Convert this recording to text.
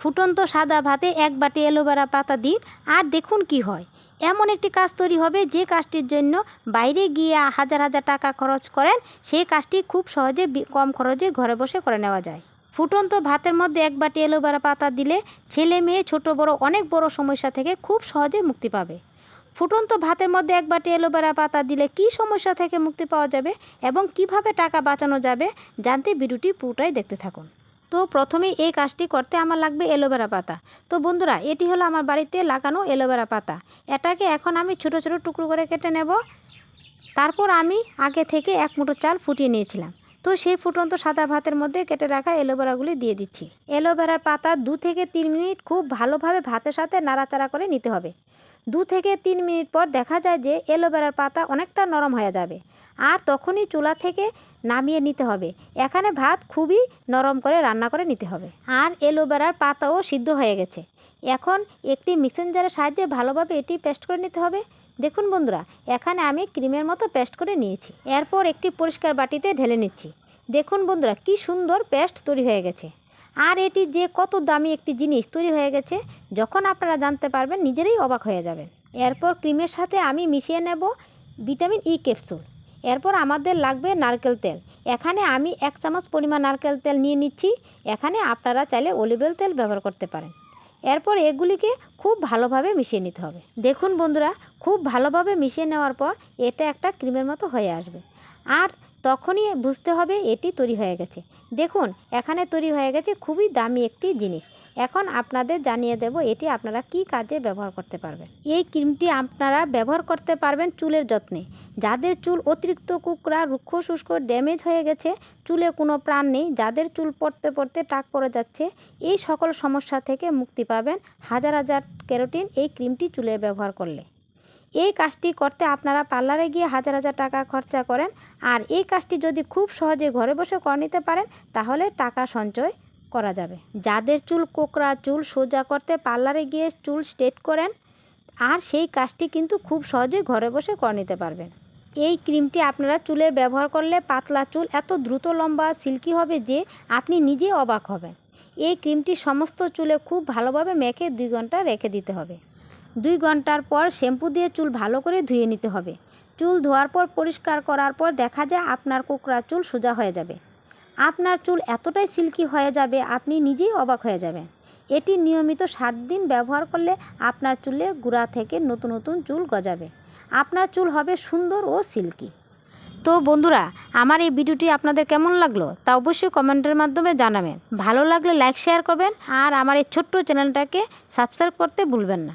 ফুটন্ত সাদা ভাতে এক বাটি অ্যালোভেরা পাতা দিন আর দেখুন কি হয়। এমন একটি কাজ তৈরি হবে যে কাজটির জন্য বাইরে গিয়ে হাজার হাজার টাকা খরচ করেন, সেই কাজটি খুব সহজে কম খরচে ঘরে বসে করে নেওয়া যায়। ফুটন্ত ভাতের মধ্যে এক বাটি অ্যালোভেরা পাতা দিলে ছেলে মেয়ে, ছোট, বড়, অনেক বড় সমস্যা থেকে খুব সহজে মুক্তি পাবে। ফুটন্ত ভাতের মধ্যে এক বাটি অ্যালোভেরা পাতা দিলে কি সমস্যা থেকে মুক্তি পাওয়া যাবে এবং কীভাবে টাকা বাঁচানো যাবে, জানতে ভিডিওটি পুরোটাই দেখতে থাকুন। তো প্রথমেই এই কাজটি করতে আমার লাগবে অ্যালোভেরা পাতা। তো বন্ধুরা, এটি হলো আমার বাড়িতে লাগানো অ্যালোভেরা পাতা। এটাকে এখন আমি ছোট ছোট টুকরো করে কেটে নেব। তারপর আমি আগে থেকে এক মুঠো চাল ফুটিয়ে নিয়েছিলাম। তো সেই ফুটন্ত সাদা ভাতের মধ্যে কেটে রাখা অ্যালোভেরাগুলি দিয়ে দিচ্ছি। অ্যালোভেরার পাতা দু থেকে তিন মিনিট খুব ভালোভাবে ভাতের সাথে নাড়াচাড়া করে নিতে হবে। দু থেকে তিন মিনিট পর দেখা যায় যে অ্যালোভেরার পাতা অনেকটা নরম হয়ে যাবে। আর তখনই চুলা থেকে নামিয়ে নিতে হবে। এখানে ভাত খুবই নরম করে রান্না করে নিতে হবে। আর অ্যালোভেরার পাতাও সিদ্ধ হয়ে গেছে। এখন একটি মিক্সিং জারের সাহায্যে ভালোভাবে এটি পেস্ট করে নিতে হবে। দেখুন বন্ধুরা, এখানে আমি ক্রিমের মতো পেস্ট করে নিয়েছি। এরপর একটি পরিষ্কার বাটিতে ঢেলে নিচ্ছি। দেখুন বন্ধুরা, কি সুন্দর পেস্ট তৈরি হয়ে গেছে। আর এটি যে কত দামি একটি জিনিস তৈরি হয়ে গেছে, যখন আপনারা জানতে পারবেন, নিজেরাই অবাক হয়ে যাবেন। এরপর ক্রিমের সাথে আমি মিশিয়ে নেব ভিটামিন ই ক্যাপসুল। এরপর আমাদের লাগবে নারকেল তেল। এখানে আমি এক চামচ পরিমাণ নারকেল তেল নিয়ে নিচ্ছি। এখানে আপনারা চাইলে অলিভেল তেল ব্যবহার করতে পারেন। এরপর এগুলিকে খুব ভালোভাবে মিশিয়ে নিতে হবে। দেখুন বন্ধুরা, খুব ভালোভাবে মিশিয়ে নেওয়ার পর এটা একটা ক্রিমের মতো হয়ে আসবে। আর তখনই বুঝতে হবে এটি তৈরি হয়ে গেছে। দেখুন, এখানে তৈরি হয়ে গেছে খুবই দামি একটি জিনিস। এখন আপনাদের জানিয়ে দেব এটি আপনারা কি কাজে ব্যবহার করতে পারবেন। এই ক্রিমটি আপনারা ব্যবহার করতে পারবেন চুলের যত্নে। যাদের চুল অতিরিক্ত কুকড়া, রুক্ষ, শুষ্ক, ড্যামেজ হয়ে গেছে, চুলে কোনো প্রাণ নেই, যাদের চুল পড়তে পড়তে টাক পড়ে যাচ্ছে, এই সকল সমস্যা থেকে মুক্তি পাবেন হাজার হাজার ক্যারোটিন এই ক্রিমটি চুলে ব্যবহার করলে। এই কাজটি করতে আপনারা পার্লারে গিয়ে হাজার হাজার টাকা খরচা করেন। আর এই কাজটি যদি খুব সহজে ঘরে বসে করে নিতে পারেন, তাহলে টাকা সঞ্চয় করা যাবে। যাদের চুল কোকড়া, চুল সোজা করতে পার্লারে গিয়ে চুল স্ট্রেট করেন, আর সেই কাজটি কিন্তু খুব সহজে ঘরে বসে করে নিতে পারবেন। এই ক্রিমটি আপনারা চুলে ব্যবহার করলে পাতলা চুল এত দ্রুত লম্বা, সিল্কি হবে যে আপনি নিজে অবাক হবেন। এই ক্রিমটি সমস্ত চুলে খুব ভালোভাবে মেখে দুই ঘণ্টা রেখে দিতে হবে। দুই ঘণ্টার পর শ্যাম্পু দিয়ে চুল ভালো করে ধুয়ে নিতে হবে। চুল ধোয়ার পর পরিষ্কার করার পর দেখা যায় আপনার কোকড়া চুল সোজা হয়ে যাবে। আপনার চুল এতটাই সিল্কি হয়ে যাবে, আপনি নিজেই অবাক হয়ে যাবেন। এটি নিয়মিত সাত দিন ব্যবহার করলে আপনার চুলে গুঁড়া থেকে নতুন নতুন চুল গজাবে। আপনার চুল হবে সুন্দর ও সিল্কি। তো বন্ধুরা, আমার এই ভিডিওটি আপনাদের কেমন লাগল তা অবশ্যই কমেন্টের মাধ্যমে জানাবেন। ভালো লাগলে লাইক, শেয়ার করবেন আর আমার এই ছোট্ট চ্যানেলটাকে সাবস্ক্রাইব করতে ভুলবেন না।